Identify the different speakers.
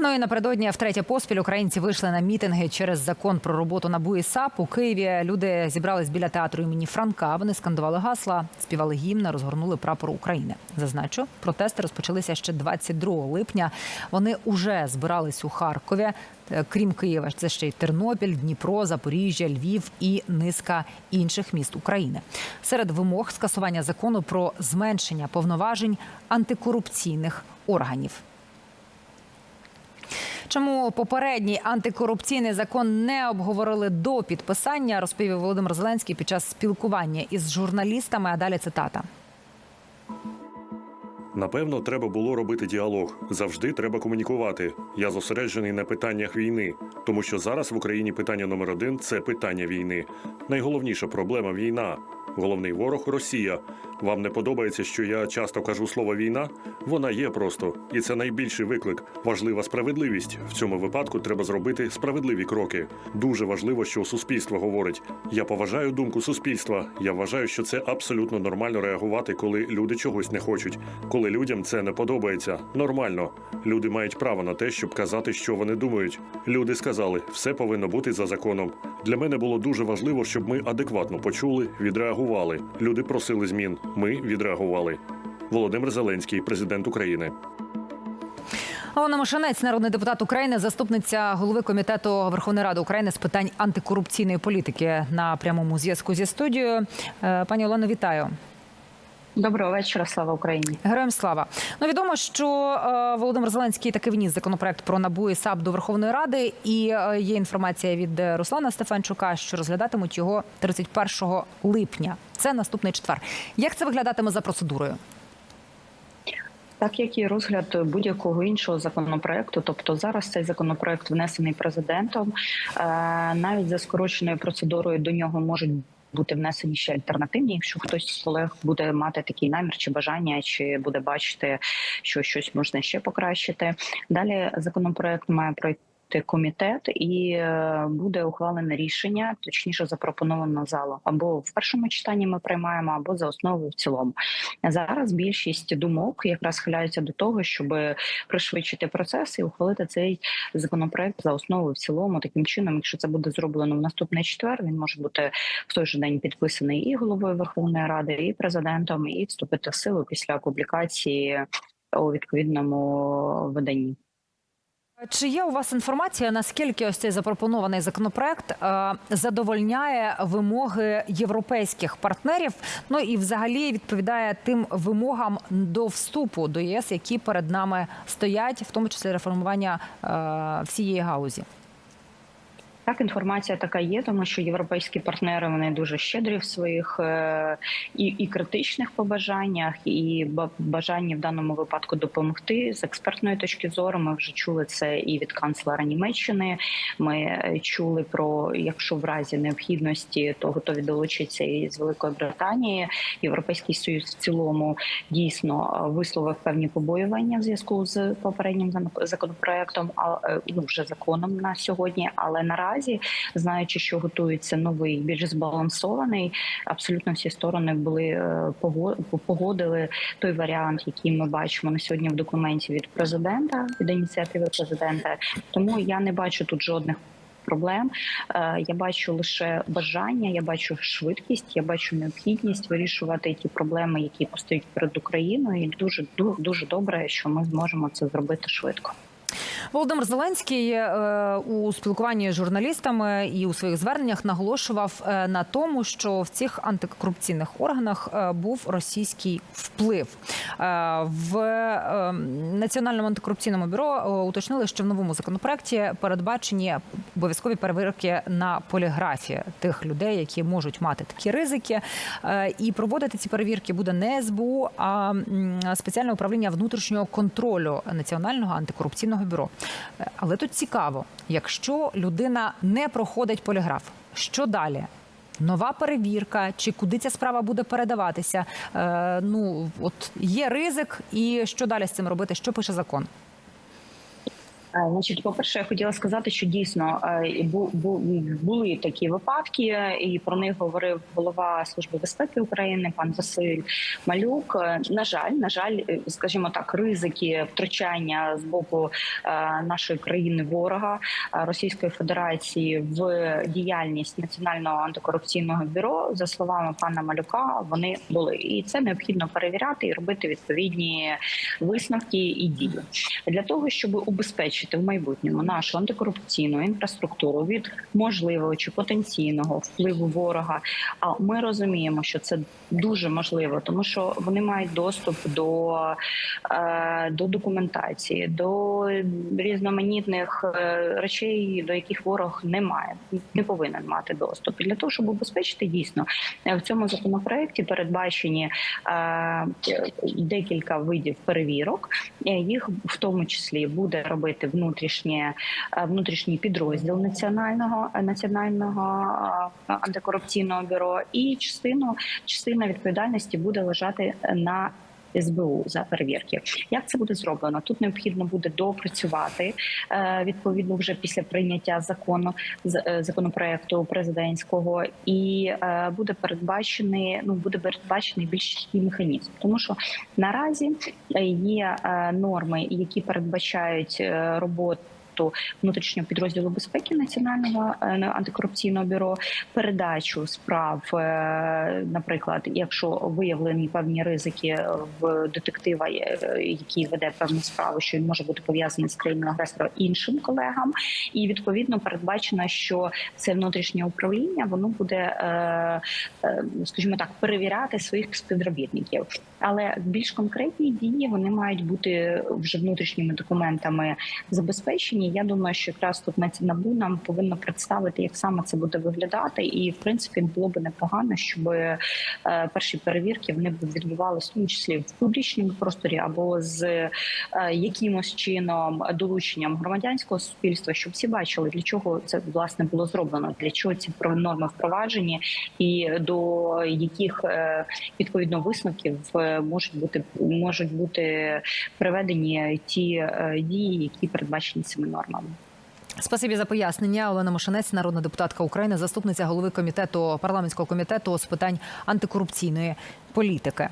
Speaker 1: Ну і напередодні втретє поспіль українці вийшли на мітинги через закон про роботу НАБУ і. У Києві люди зібрались біля театру імені Франка. Вони скандували гасла, співали гімн, розгорнули прапор України. Зазначу, протести розпочалися ще 22 липня. Вони уже збирались у Харкові. Е, Крім Києва, це ще й Тернопіль, Дніпро, Запоріжжя, Львів і низка інших міст України. Серед вимог скасування закону про зменшення повноважень антикорупційних органів. Чому попередній антикорупційний закон не обговорили до підписання, розповів Володимир Зеленський під час спілкування із журналістами. А далі цитата.
Speaker 2: Напевно, треба було робити діалог. Завжди треба комунікувати. Я зосереджений на питаннях війни, тому що зараз в Україні питання номер один це питання війни. Найголовніша проблема війна. Головний ворог Росія. Вам не подобається, що я часто кажу слово війна? Вона є просто, і це найбільший виклик. Важлива справедливість. В цьому випадку треба зробити справедливі кроки. Дуже важливо, що суспільство говорить. Я поважаю думку суспільства. Я вважаю, що це абсолютно нормально реагувати, коли люди чогось не хочуть. Коли людям це не подобається, нормально. Люди мають право на те, щоб казати, що вони думають. Люди сказали, все повинно бути за законом. Для мене було дуже важливо, щоб ми адекватно почули, відреагували. Люди просили змін. Ми відреагували. Володимир Зеленський, президент України.
Speaker 1: Олена Мошенець, народний депутат України, заступниця голови комітету Верховної Ради України з питань антикорупційної політики на прямому зв'язку зі студією. Е, Пані Олено, вітаю.
Speaker 3: Доброго вечора, слава Україні.
Speaker 1: Героям слава. Ну відомо, що е, Володимир Зеленський таки вніс законопроект про НАБУ і САП до Верховної Ради. І е, є інформація від е, Руслана Стефанчука, що розглядатимуть його 31 липня. Це наступний четвер. Як це виглядатиме за процедурою?
Speaker 3: Так як і розгляд будь-якого іншого законопроекту, тобто зараз цей законопроект внесений президентом, навіть за скороченою процедурою до нього можуть. Бути внесені ще альтернативні, якщо хтось з колег буде мати такий намір чи бажання, чи буде бачити, що щось можна ще покращити. Далі законопроект має пройти комітет і е, буде ухвалене рішення, точніше запропоновано залу. Або в першому читанні ми приймаємо, або за основу в цілому. Зараз більшість думок якраз схиляються до того, щоб пришвидшити процес і ухвалити цей законопроект за основу в цілому. Таким чином, якщо це буде зроблено в наступний четвер, він може бути в той же день підписаний і головою Верховної Ради, і президентом, і вступити в силу після публікації у відповідному виданні.
Speaker 1: Чи є у вас інформація, наскільки ось цей запропонований законопроект е, задовольняє вимоги європейських партнерів? Ну і взагалі відповідає тим вимогам до вступу до ЄС, які перед нами стоять, в тому числі реформування е, всієї галузі?
Speaker 3: Так, інформація така є, тому що європейські партнери вони дуже щедрі в своїх е, і, і критичних побажаннях, і ба- бажанні в даному випадку допомогти з експертної точки зору. Ми вже чули це і від канцлера Німеччини. Ми е, чули про якщо в разі необхідності, то готові долучитися і з Великої Британії. Європейський союз в цілому дійсно висловив певні побоювання в зв'язку з попереднім законопроектом, а е, ну вже законом на сьогодні. Але наразі, знаючи, що готується новий, більш збалансований, абсолютно всі сторони були е, погодили той варіант, який ми бачимо на сьогодні в документі від президента, від ініціативи президента. Тому я не бачу тут жодних. Проблем Е, я бачу лише бажання, я бачу швидкість, я бачу необхідність вирішувати ті проблеми, які постають перед Україною, і дуже ду- дуже добре, що ми зможемо це зробити швидко.
Speaker 1: Володимир Зеленський е, у спілкуванні з журналістами і у своїх зверненнях наголошував е, на тому, що в цих антикорупційних органах е, був російський вплив. В е, національному антикорупційному бюро уточнили, що в новому законопроекті передбачені обов'язкові перевірки на поліграфі тих людей, які можуть мати такі ризики. І проводити ці перевірки буде не СБУ, а спеціальне управління внутрішнього контролю національного антикорупційного бюро. Е, Але тут цікаво, якщо людина не проходить поліграф, що далі? Нова перевірка, чи куди ця справа буде передаватися? Е, ну от є ризик, і що далі з цим робити? Що пише закон?
Speaker 3: Е, Значить, по-перше, я хотіла сказати, що дійсно е, бу- бу- були такі випадки, і про них говорив голова служби безпеки України, пан Василь Малюк. Е, На жаль, на жаль, скажімо так, ризики втручання з боку нашої країни ворога Російської Федерації в діяльність Національного антикорупційного бюро, за словами пана Малюка, вони були, і це необхідно перевіряти і робити відповідні висновки і дії для того, щоб убезпечити в майбутньому нашу антикорупційну інфраструктуру від можливого чи потенційного впливу ворога. А ми розуміємо, що це дуже можливо, тому що вони мають доступ до, е, до документації, до різноманітних е, речей, до яких ворог не має, не повинен мати доступ. І для того, щоб убезпечити дійсно е, в цьому законопроекті передбачені декілька видів перевірок. Їх в тому числі буде робити внутрішнє е, внутрішній підрозділ національного національного е, антикорупційного бюро, і частину частина відповідальності буде лежати на. СБУ за перевірки. Як це буде зроблено? Тут необхідно буде допрацювати е, відповідно вже після прийняття закону е, законопроекту президентського, і е, буде передбачений ну буде передбачений більш чіткий механізм, тому що наразі є норми, які передбачають е, роботу. Внутрішнього підрозділу безпеки національного е, антикорупційного бюро передачу справ, е, наприклад, якщо виявлені певні ризики в детектива, е, який веде певну справу, що він може бути пов'язаний з країною агресора іншим колегам, і відповідно передбачено, що це внутрішнє управління воно буде, е, е, скажімо так, перевіряти своїх співробітників. Але більш конкретні дії вони мають бути вже внутрішніми документами забезпечені. Я думаю, що якраз тут НАБУ нам повинно представити, як саме це буде виглядати, і в принципі було б непогано, щоб е, перші перевірки вони б відбувалися в тому числі в публічному просторі або з е, якимось чином долученням громадянського суспільства, щоб всі бачили, для чого це власне було зроблено, для чого ці норми впроваджені, і до яких е, відповідно висновків можуть бути можуть бути приведені ті дії, які передбачені цими нормами.
Speaker 1: Спасибі за пояснення. Олена Мошенець, народна депутатка України, заступниця голови комітету парламентського комітету з питань антикорупційної політики.